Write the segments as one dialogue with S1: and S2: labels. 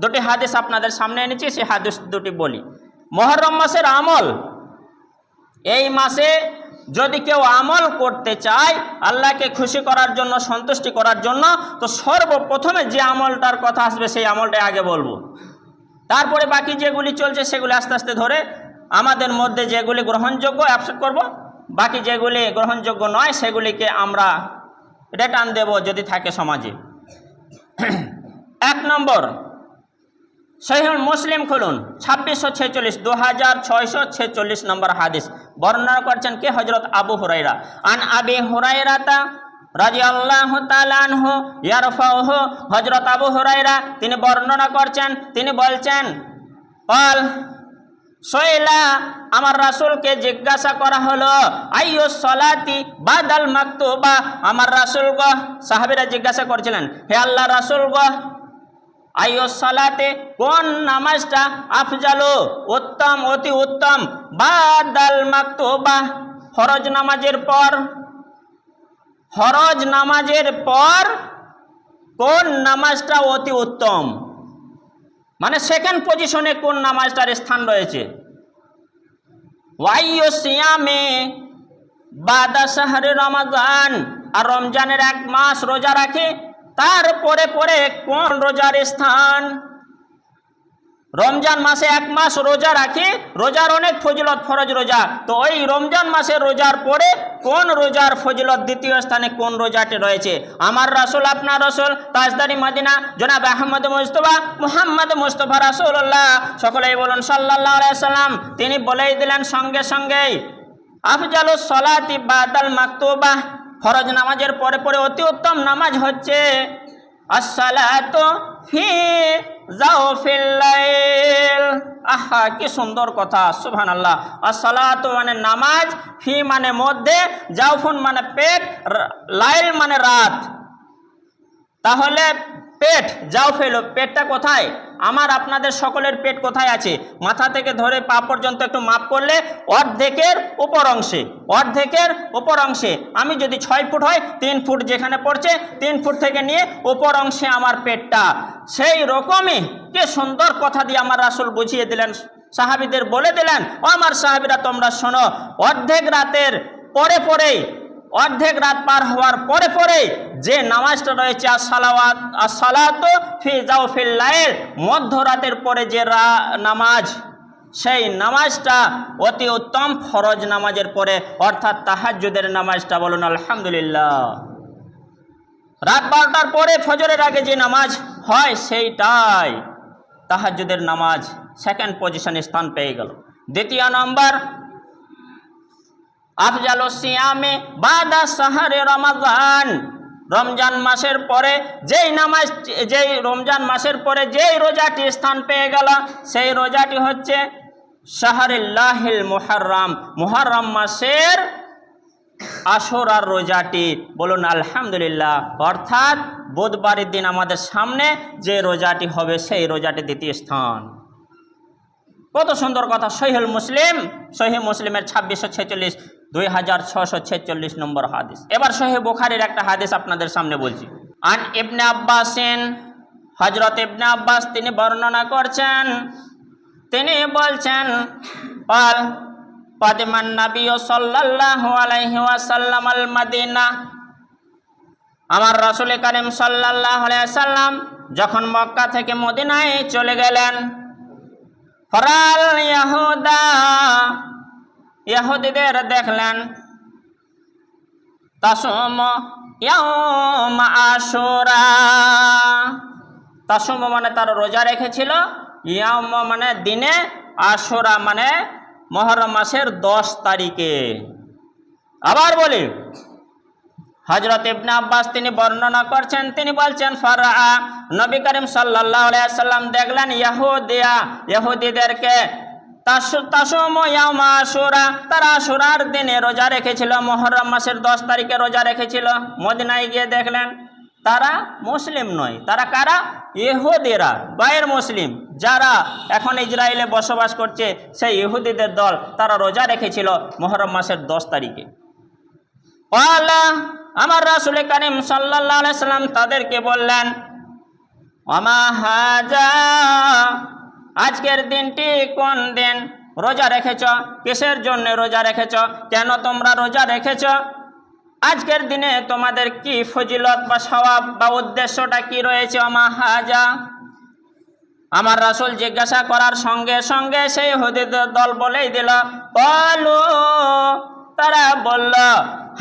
S1: দুটি হাদিস আপনাদের সামনে এনেছি, সেই হাদিস দুটি বলি। মহরম মাসের আমল। এই মাসে যদি কেউ আমল করতে চায়, আল্লাহকে খুশি করার জন্য, সন্তুষ্টি করার জন্য, তো সর্বপ্রথমে যে আমলটার কথা আসবে, সেই আমলটাই আগে বলব। তারপরে বাকি যেগুলি চলছে, সেগুলি আস্তে আস্তে ধরে আমাদের মধ্যে যেগুলি গ্রহণযোগ্য অ্যাপসেট করব। বাকি যেগুলি গ্রহণযোগ্য নয়, সেগুলিকে আমরা রিটার্ন দেব যদি থাকে সমাজে। এক নম্বর সহিহুল মুসলিম খুলুন, ছাব্বিশশো ছেচল্লিশ দু হাজার ছয়শো ছেচল্লিশ নম্বর হাদিস। বর্ণনা করছেন কে? হজরত আবু হুরাইরা আন আবি হুরাইরাতা রাজি আল্লাহ তালানহ ইয়ারফাহ হজরত আবু হুরাইরা তিনি বর্ণনা করছেন, তিনি বলছেন কল সৈলা আমার রাসুলকে জিজ্ঞাসা করা হলো, আইয়ো সলাতি বা বাদাল মাকতুবা? আমার রাসুল গো, সাহাবীরা জিজ্ঞাসা করছিলেন, হে আল্লাহ রাসুল গো আইয়ো সালাতে কোন নামাজটা আফজালো? উত্তম, অতি উত্তম। বাদাল মাকতুবা। ফরজ নামাজের পর। ফরজ নামাজের পর কোন নামাজটা অতি উত্তম? মানে সেকেন্ড পজিশনে কোন নামাজটার স্থান রয়েছে? ওয়াইও সিয়ামে বাদা শাহরে রমাজান। আর রমজানের এক মাস রোজা রাখে। তারপরে পরে কোন রোজার স্থান? রমজান মাসে এক মাস রোজা রাখি, রোজার অনেক ফজিলত ফরজ রোজা। তো ওই রমজান মাসে রোজার পরে কোন রোজার ফজিলত দ্বিতীয় স্থানে কোন রোজাটি রয়েছে? আমার রাসূল, আপনার রাসূল, তাজদারি মদিনা, জনাব আহমদ মুস্তফা মুহাম্মদ মুস্তফা রাসূলুল্লাহ। সকলেই বলুন আলাইহি সাল্লাম তিনি বলেই দিলেন সঙ্গে সঙ্গেই, আফজালুস সলাতি বাদাল মাকতুবা। ফরজ নামাজের পরে পরে অতি উত্তম নামাজ হচ্ছে আহা, কি সুন্দর কথা, সুবহানাল্লাহ। আসসালাতু মানে নামাজ, ফি মানে মধ্যে জাউফুন মানে পেট লাইল মানে রাত। তাহলে পেট, যাও ফেলো, পেটটা কোথায়? আমার, আপনাদের সকলের পেট কোথায় আছে? মাথা থেকে ধরে পা পর্যন্ত একটু মাপ করলে অর্ধেকের উপর অংশে, অর্ধেকের উপর অংশে। আমি যদি ছয় ফুট হয়, তিন ফুট যেখানে পড়ছে, তিন ফুট থেকে নিয়ে উপর অংশে আমার পেটটা। সেই রকমই কে সুন্দর কথা দিয়ে আমার রাসূল বুঝিয়ে দিলেন, সাহাবিদের বলে দিলেন, ও আমার সাহাবিরা, তোমরা শোনো, অর্ধেক রাতের পরে পরেই অর্ধেক রাত পার হওয়ার পরে পরে যে নামাজটা রয়েছে, আসসালাওয়াত, আসসালাত ফি মধ্যরাতের পরে যে রা- নামাজ, সেই নামাজটা অতি উত্তম ফরজ নামাজের পরে, অর্থাৎ তাহাজ্জুদের নামাজটা বলুন আলহামদুলিল্লাহ। রাত বারোটার পরে ফজরের আগে যে নামাজ হয়, সেইটাই তাহাজ্জুদের নামাজ সেকেন্ড পজিশনে স্থান পেয়ে গেল। দ্বিতীয় নম্বর আফজাল সিয়ামে বাদা সাহারে রমাজান। রমজান মাসের পরে যেই নামাজ, যেই রমজান মাসের পরে যেই রোজাটি স্থান পেয়ে গেল, সেই রোজাটি হচ্ছে শাহরিল্লাহিল মুহাররাম। মুহাররম মাসের আশরার রোজাটি। বলুন, আলহামদুলিল্লাহ। অর্থাৎ বুধবারের দিন আমাদের সামনে যে রোজাটি হবে, সেই রোজাটি দ্বিতীয় স্থান। কত সুন্দর কথা। সহিহুল মুসলিম সহি মুসলিমের ছাব্বিশশো ছেচল্লিশ দুই হাজার ছশো ছেচল্লিশ নম্বর হাদিস। এবার সহি বুখারির একটা হাদিস আপনাদের সামনে বলছি। আন ইবনে আব্বাসেন হজরত ইবনে আব্বাস তিনি বর্ণনা করছেন, তিনি বলছেন পাল পাদিমান নবী সাল্লাল্লাহু আলাইহি ওয়াসাল্লাম আল মাদিনা। আমার রাসূল করিম সাল্লাল্লাহু আলাইহি সাল্লাম যখন মক্কা থেকে মদিনায় চলে গেলেন, ফরাল ইয়াহুদা ইহুদিদের দেখলেন, তাসুম ইয়াউম আশুরা। তাসুম মানে তার রোজা রেখেছিল, ইয়াউম মানে দিনে, আশুরা মানে মহরম মাসের দশ তারিখে। আবার বলি হজরত ইবনে আব্বাস তিনি বর্ণনা করছেন, তিনি বলছেন ফারা নবী করিম আলাইহি সাল্লাম দেখলেন, ইহুদিয়া, ইহুদিদেরকে আশুরা তারা আশুরার দিনে রোজা রেখেছিল মুহররম মাসের দশ তারিখে রোজা রেখেছিল। মদিনায় গিয়ে দেখলেন, তারা মুসলিম নয়, তারা কারা? ইহুদিরা গায়ের মুসলিম। যারা এখন ইসরায়েলে বসবাস করছে, সেই ইহুদিদের দল তারা রোজা রেখেছিল মোহরম মাসের দশ তারিখে। আমার রাসুল করিম সাল্লাহ সাল্লাম তাদেরকে বললেন আমা হাজা আজকের দিনটি কোন দিন? রোজা রেখেছ? কিসের জন্য রোজা রেখেছ? কেন তোমরা রোজা রেখেছ? আজকের দিনে তোমাদের কি ফজিলত বা স্বভাব বা উদ্দেশ্যটা কি রয়েছে? আমা হাজা। আমার রাসূল জিজ্ঞাসা করার সঙ্গে সঙ্গে সেই হুদিদের দল বলেই দিল বলো তারা বলল,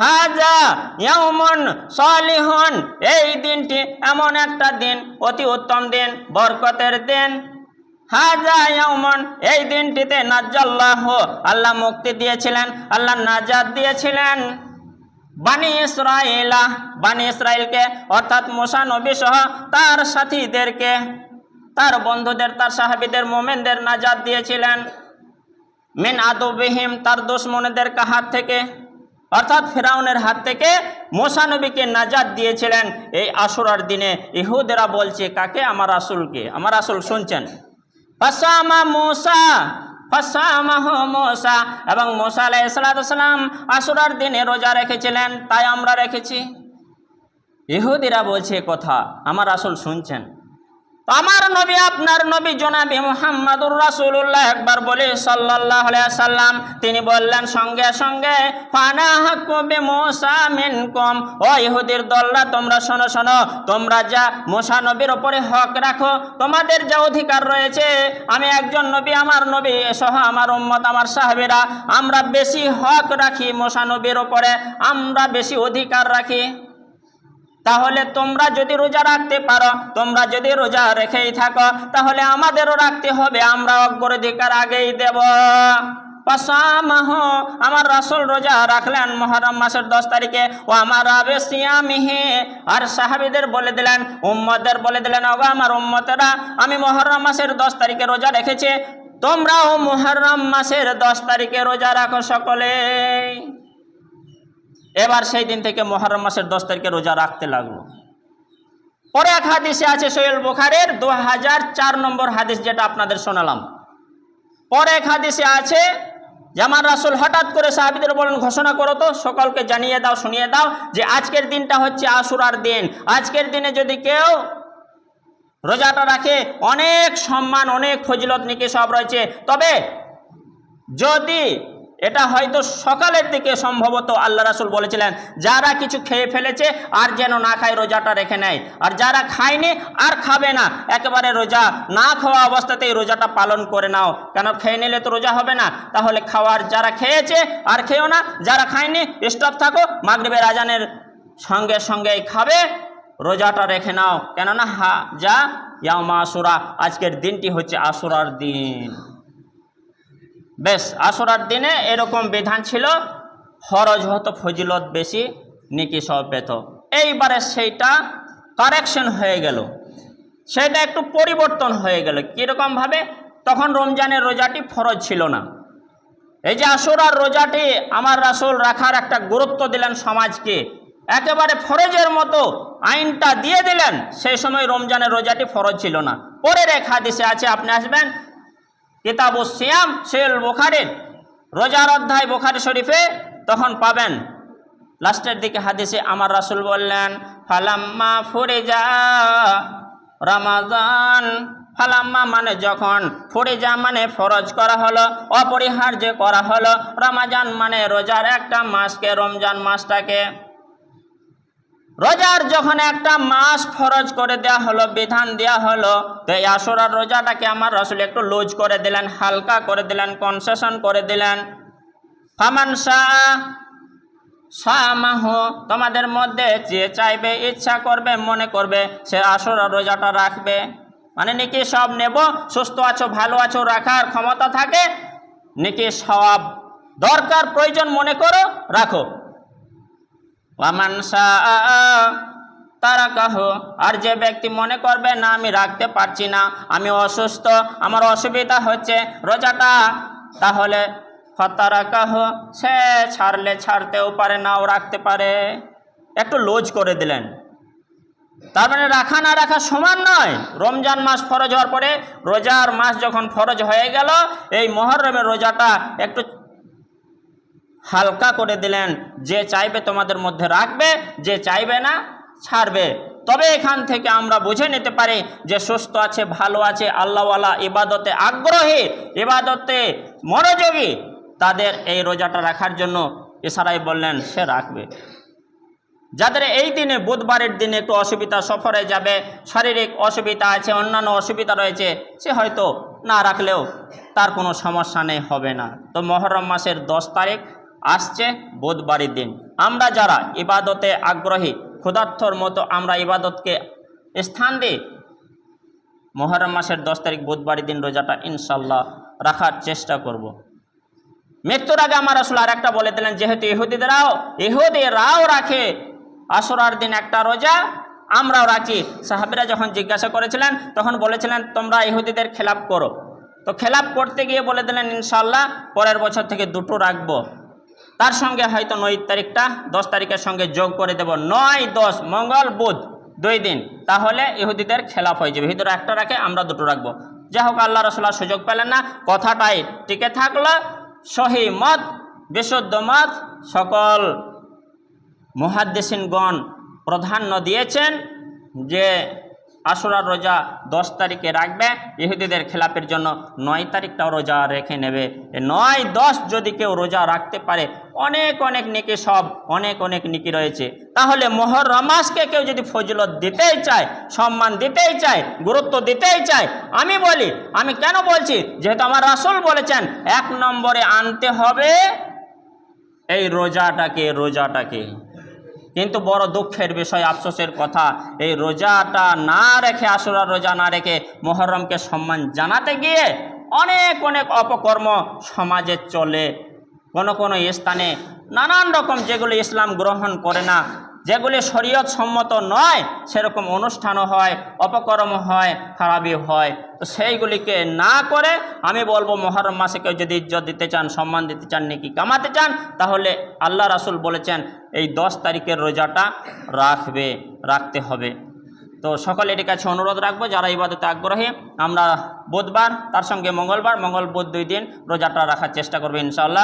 S1: হাজা ইয়াউমুন সালিহুন। এই দিনটি এমন একটা দিন, অতি উত্তম দিন, বরকতের দিন। হাজা ইয়াউমুন, এই দিনটিতে নাজ্জাল্লাহ আল্লাহ মুক্তি দিয়েছিলেন, আল্লাহ নাজাত দিয়েছিলেন। বানি ইসরায়েলা বানি ইসরায়েলকে অর্থাৎ মোসা নবী সহ তার সাথীদেরকে, তার বন্ধুদের, তার সাহাবিদের, মোমেনদের নাজাদ দিয়েছিলেন। মিন আদবিহিম, তার দুশ্মনদের হাত থেকে, অর্থাৎ ফেরাউনের হাত থেকে মোসা নবীকে নাজাদ দিয়েছিলেন। এই আশুরার দিনে ইহুদেরা বলছে, কাকে? আমার আসুলকে আমার রাসূল শুনছেন। ফাসামা মোসা ফাসামাহ মোসা। এবং মোসা আলাইসালাম আসুরার দিনে রোজা রেখেছিলেন, তাই আমরা রেখেছি। ইহুদিরা বলছে কথা আমার আসল শুনছেন। আমার নবী, আপনার নবী জনাবি মুহাম্মাদুর রাসূলুল্লাহ একবার বলে আলাইহি সাল্লাম, তিনি বললেন, সঙ্গে সঙ্গে মিনকুম। ও ইহুদির দলরা, তোমরা শোনো শোনো, তোমরা যা মুসা নবীর উপরে হক রাখো, তোমাদের যা অধিকার রয়েছে, আমি একজন নবী, আমার নবী সহ আমার উম্মত, আমার সাহাবীরা, আমরা বেশি হক রাখি মুসা নবীর উপরে, আমরা বেশি অধিকার রাখি। তাহলে তোমরা যদি রোজা রাখতে পারো, তোমরা যদি রোজা রেখেই থাকো, তাহলে আমাদেরও রাখতে হবে, আমরা অগ্রাধিকার আগেই দেব। পাশামাহ আমার রাসুল রোজা রাখলেন মহরম মাসের দশ তারিখে। ও আমার আবে সিয়ামিহি। আর সাহাবিদের বলে দিলেন উম্মদের বলে দিলেন, ওগো আমার উম্মতেরা, আমি মহরম মাসের দশ তারিখে রোজা রেখেছি। তোমরাও মহরম মাসের দশ তারিখে রোজা রাখো সকলেই। এবার সেই দিন থেকে মহরম মাসের দশ তারিখে রোজা রাখতে লাগল। পরে এক হাদিসে আছে সোহেল বুখারের দু হাজার চার নম্বর হাদিস যেটা আপনাদের শোনালাম। পরে এক হাদিসে আছে যে আমার রাসুল হঠাৎ করে সাহাবিদের বলেন, ঘোষণা করো তো, সকলকে জানিয়ে দাও, শুনিয়ে দাও যে আজকের দিনটা হচ্ছে আশুরার দিন। আজকের দিনে যদি কেউ রোজাটা রাখে, অনেক সম্মান, অনেক ফজিলত নিকে সব রয়েছে। তবে যদি এটা হয়তো সকালের দিকে সম্ভবত আল্লাহ রাসুল বলেছিলেন, যারা কিছু খেয়ে ফেলেছে আর যেন না খায় রোজাটা রেখে নেয়। আর যারা খায়নি আর খাবে না, একেবারে রোজা না খাওয়া অবস্থাতেই রোজাটা পালন করে নাও। কেন খেয়ে নিলে তো রোজা হবে না? তাহলে খাওয়ার যারা খেয়েছে আর খেয়েও না, যারা খায়নি স্টপ থাকো, মাগরিবের আজানের সঙ্গে সঙ্গেই খাবে, রোজাটা রেখে নাও। কেননা হা, যা ইয়ামা আসুরা আজকের দিনটি হচ্ছে আসুরার দিন। বেশ, আসরার দিনে এরকম বিধান ছিল, ফরজ হতো, ফজিলত বেশি, নিকি সব পেত। এইবারে সেইটা কারেকশন হয়ে গেল। সেটা একটু পরিবর্তন হয়ে গেল। কীরকমভাবে তখন রমজানের রোজাটি ফরজ ছিল না। এই যে আসরার রোজাটি আমার রাসূল রাখার একটা গুরুত্ব দিলেন সমাজকে, একেবারে ফরজের মতো আইনটা দিয়ে দিলেন, সেই সময় রমজানের রোজাটি ফরজ ছিল না। পরের এক হাদিসে আছে, আপনি আসবেন কিতাব সিয়াম সেল বোখারির রোজার অধ্যায় বোখারি শরীফে তখন পাবেন। লাস্টের দিকে হাদিসে আমার রাসুল বললেন, ফালাম্মা ফুরে যা রমাজান ফালাম্মা মানে যখন ফুরিজা মানে ফরজ করা হলো, অপরিহার্য করা হলো। রমাজান মানে রোজার একটা মাসকে, রমজান মাসটাকে। রোজার যখন একটা মাস ফরজ করে দেয়া হলো, বিধান দেয়া হলো, তো এই আসরার রোজাটাকে আমার রসুল একটু লুজ করে দিলেন, হালকা করে দিলেন কনসেশন করে দিলেন। ফামান শাহ তোমাদের মধ্যে যে চাইবে, ইচ্ছা করবে, মনে করবে, সে আসরার রোজাটা রাখবে। মানে নাকি সব নেব, সুস্থ আছো, ভালো আছো, রাখার ক্ষমতা থাকে, নাকি সব দরকার, প্রয়োজন মনে করো, রাখো। ওয়ামান তারা কাহ, আর যে ব্যক্তি মনে করবে, না, আমি রাখতে পারছি না, আমি অসুস্থ, আমার অসুবিধা হচ্ছে রোজাটা, তাহলে ফতারা কাহ, সে ছাড়লে ছাড়তেও পারে নাও রাখতে পারে। একটু লোজ করে দিলেন। তার মানে রাখা না রাখা সমান নয়। রমজান মাস ফরজ হওয়ার পরে রোজার মাস যখন ফরজ হয়ে গেল, এই মহরমের রোজাটা একটু হালকা করে দিলেন। যে চাইবে তোমাদের মধ্যে রাখবে, যে চাইবে না, ছাড়বে। তবে এখান থেকে আমরা বুঝে নিতে পারি যে সুস্থ আছে, ভালো আছে, আল্লাহওয়ালা ইবাদতে আগ্রহী। ইবাদতে মনোযোগী। তাদের এই রোজাটা রাখার জন্য ইশারাই বললেন, সে রাখবে। যাদের এই দিনে, বুধবারের দিনে একটু অসুবিধা সফরে যাবে, শারীরিক অসুবিধা আছে, অন্যান্য অসুবিধা রয়েছে, সে হয়তো না রাখলেও তার কোনো সমস্যা নেই, হবে না। তো মহরম মাসের দশ তারিখ আসছে বুধবারের দিন। আমরা যারা ইবাদতে আগ্রহী ক্ষুধার্থর মতো আমরা ইবাদতকে স্থান দিই, মহরম মাসের দশ তারিখ বুধবারের দিন রোজাটা ইনশাল্লাহ রাখার চেষ্টা করব। মৃত্যুর আগে আমার আসলে আর একটা বলে দিলেন, যেহেতু ইহুদিদেরাও, ইহুদিরাও রাখে, আসরার দিন একটা রোজা, আমরাও রাখি। সাহাবিরা যখন জিজ্ঞাসা করেছিলেন, তখন বলেছিলেন, তোমরা ইহুদিদের খেলাপ করো। তো খেলাপ করতে গিয়ে বলে দিলেন ইনশাল্লাহ পরের বছর থেকে দুটো রাখব। তার সঙ্গে হয়তো নয় তারিখটা, দশ তারিখের সঙ্গে যোগ করে দেব নয়, দশ, মঙ্গল, বুধ, দুই দিন। তাহলে ইহুদিদের খেলাপ হয়ে যাবে। ইহুদিরা একটা রাখে, আমরা দুটো রাখব। যাই হোক, আল্লাহ রসুল্লাহ সুযোগ পেলেন না। কথাটাই টিকে থাকল। সহি মত, বিশুদ্ধ মত, সকল মুহাদ্দেশিনগণ প্রাধান্য দিয়েছেন যে আশুরার রোজা দশ তারিখে রাখবে। ইহুদিদের খেলাপের জন্য নয় তারিখটাও রোজা রেখে নেবে। নয় দশ যদি কেউ রোজা রাখতে পারে, অনেক অনেক নিকি সব, অনেক অনেক নিকি রয়েছে। তাহলে মোহর রমাসকে কেউ যদি ফজলত দিতেই চায়, সম্মান দিতেই চায়, গুরুত্ব দিতেই চায়, আমি বলি, আমি কেন বলছি? যেহেতু আমার রাসুল বলেছেন, এক নম্বরে আনতে হবে এই রোজাটাকে রোজাটাকে। কিন্তু বড় দুঃখের বিষয়, আফসোসের কথা, এই রোজাটা না রেখে আসুরার রোজা না রেখে মোহরমকে সম্মান জানাতে গিয়ে অনেক অনেক অপকর্ম সমাজে চলে। কোনো কোনো স্থানে নানান রকম যেগুলো ইসলাম গ্রহণ করে না যেগুলি শরীয়ত সম্মত নয়, সেরকম অনুষ্ঠানও হয় অপকর্ম হয় খারাপি হয়। তো সেইগুলিকে না করে আমি বলব, মহরম মাসে কেউ যদি ইজ্জত দিতে চান, সম্মান দিতে চান, নাকি কামাতে চান, তাহলে আল্লাহ রাসুল বলেছেন, এই দশ তারিখের রোজাটা রাখবে, রাখতে হবে। তো সকলে সকলের কাছে অনুরোধ রাখব, যারা ইবাদতে আগ্রহী, আমরা বুধবার, তার সঙ্গে মঙ্গলবার, মঙ্গল বুধ দুই দিন রোজাটা রাখার চেষ্টা করব, ইনশাআল্লাহ।